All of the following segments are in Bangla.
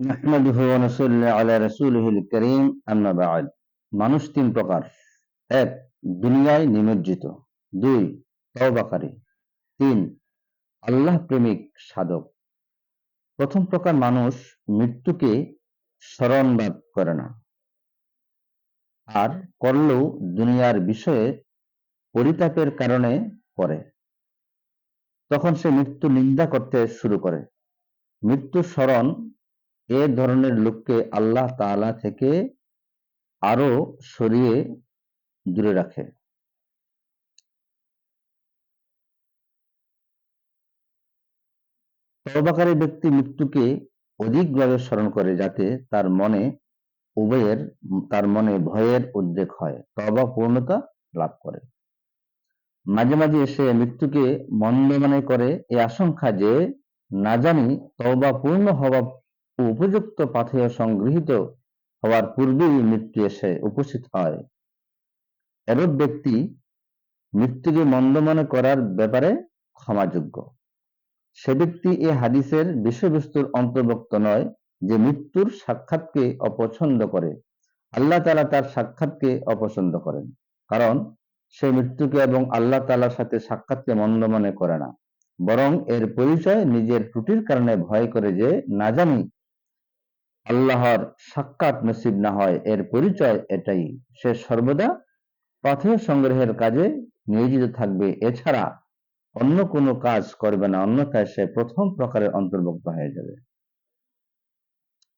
نحمده ونصلي على رسوله الكريم أما بعد মানুষ তিন প্রকার এক দুনিয়ায় নিমজ্জিত দুই তওবাকারী তিন আল্লাহ প্রেমিক সাধক প্রথম প্রকার মানুষ মৃত্যুকে স্মরণবাদ করে না আর করলেও দুনিয়ার বিষয়ে পরিতাপের কারণে করে তখন সে মৃত্যু নিন্দা করতে শুরু করে মৃত্যু স্মরণ এ ধরনের লোককে আল্লাহ তাআলা থেকে আরও সরিয়ে দূরে রাখে তবাকারী ব্যক্তি মৃত্যুকে অধিকভাবে স্মরণ করে যাতে তার মনে উভয়ের, তার মনে ভয়ের উদ্বেগ হয় তবা পূর্ণতা লাভ করে। মাঝে মাঝে এসে মৃত্যুকে মন্দ মনে করে এই আশঙ্কা যে না জানি তবা পূর্ণ হওয়া উপযুক্ত পাথেয় সংগৃহীত হওয়ার পূর্বেই মৃত্যু এসে উপস্থিত হয়। এরূপ ব্যক্তি মৃত্যুকে মন্দ মনে করার ব্যাপারে ক্ষমাযোগ্য। সে ব্যক্তি এ হাদিসের বিষয়বস্তুর অন্তর্ভুক্ত নয় যে মৃত্যুর সাক্ষাৎকে অপছন্দ করে। আল্লাহ তালা তার সাক্ষাৎকে অপছন্দ করেন। কারণ সে মৃত্যুকে এবং আল্লাহ তালার সাথে সাক্ষাৎকে মন্দ মনে করে না। বরং এর পরিচয় নিজের ত্রুটির কারণে ভয় করে যে, না জানি আল্লাহর সাক্ষাৎ নসিব না হয়, এর পরিচয় এটাই। সে সর্বদা পাথর সংগ্রহের কাজে নিয়োজিত থাকবে। এছাড়া অন্য কোনো কাজ করবে না, অন্যথায় সে প্রথম প্রকারের অন্তর্ভুক্ত হয়ে যাবে।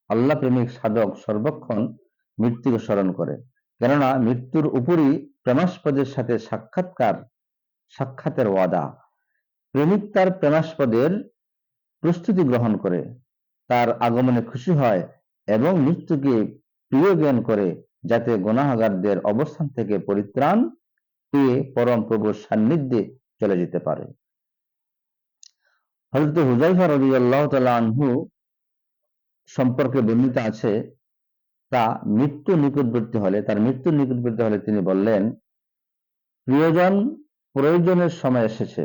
আল্লাহ প্রেমিক সাধক সর্বক্ষণ মৃত্যুকে স্মরণ করে। কেননা মৃত্যুর উপরই প্রেমাস্পদের সাথে সাক্ষাৎকার, সাক্ষাতের ওয়াদা। প্রেমিক তার প্রেমাস্পদের প্রস্তুতি গ্রহণ করে। তার আগমনে খুশি হয় এবং মৃত্যুকে প্রিয় জ্ঞান করে, যাতে গুনাহগারদের অবস্থান থেকে পরিত্রাণ পেয়ে পরম প্রভুর সান্নিধ্যে চলে যেতে পারে। হজরত হুজাইফা রবি আল্লাহ আনহু সম্পর্কে বর্ণিত আছে, তা মৃত্যু নিকটবর্তী হলে, তার মৃত্যু নিকটবর্তী হলে তিনি বললেন, প্রিয়জন, প্রয়োজনের সময় এসেছে।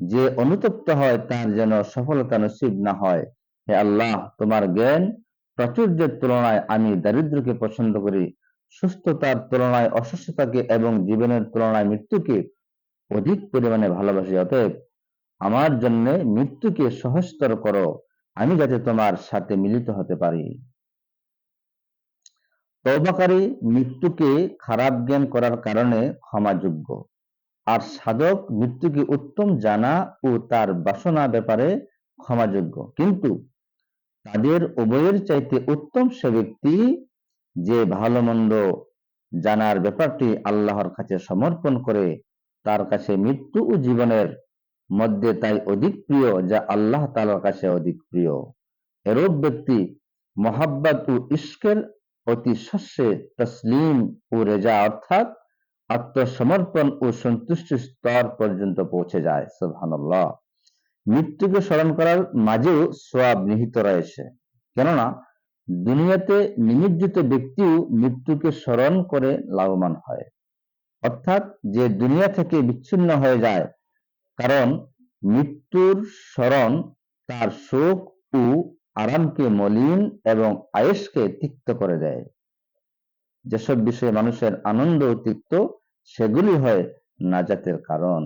যে অনুতপ্ত হয়, তার যেন সফলতা নসিব না হয়। হে আল্লাহ, তোমার জ্ঞান প্রাচুর্যের তুলনায় আমি দারিদ্রকে পছন্দ করি, সুস্থতার তুলনায় অসুস্থতাকে এবং জীবনের তুলনায় মৃত্যুকে অধিক পরিমাণে ভালোবাসি। অতএব আমার জন্য মৃত্যুকে সহজতর করো, আমি যাতে তোমার সাথে মিলিত হতে পারি। তবাকারী মৃত্যুকে খারাপ জ্ঞান করার কারণে ক্ষমাযোগ্য। আর সাধক মৃত্যুকে উত্তম জানা ও তার বাসনা ব্যাপারে ক্ষমাযোগ্য। কিন্তু তাদের উভয়ের চাইতে উত্তম সে ব্যক্তি যে ভালো মন্দ জানার ব্যাপারটি আল্লাহর কাছে সমর্পণ করে, তার কাছে মৃত্যু ও জীবনের মধ্যে তাই অধিক প্রিয় যা আল্লাহ তালার কাছে অধিক প্রিয়। এরূপ ব্যক্তি মহাব্বাত ও ইস্কের অতি শস্যে তসলিম ও রেজা অর্থাৎ আত্মসমর্পণ ও সন্তুষ্টির স্তর পর্যন্ত পৌঁছে যায়, সুবহানাল্লাহ। মৃত্যুকে স্মরণ করার মাঝেও সোয়াব নিহিত রয়েছে। কেননা, দুনিয়াতে নিমজ্জিত ব্যক্তিও মৃত্যুকে স্মরণ করে লাভবান হয়। অর্থাৎ যে দুনিয়া থেকে বিচ্ছিন্ন হয়ে যায়, কারণ মৃত্যুর স্মরণ তার শোক ও আরামকে মলিন এবং আয়েসকে তিক্ত করে দেয়। যেসব বিষয়ে মানুষের আনন্দ তিক্ত, সেগুলি হয় নাজাতের কারণ।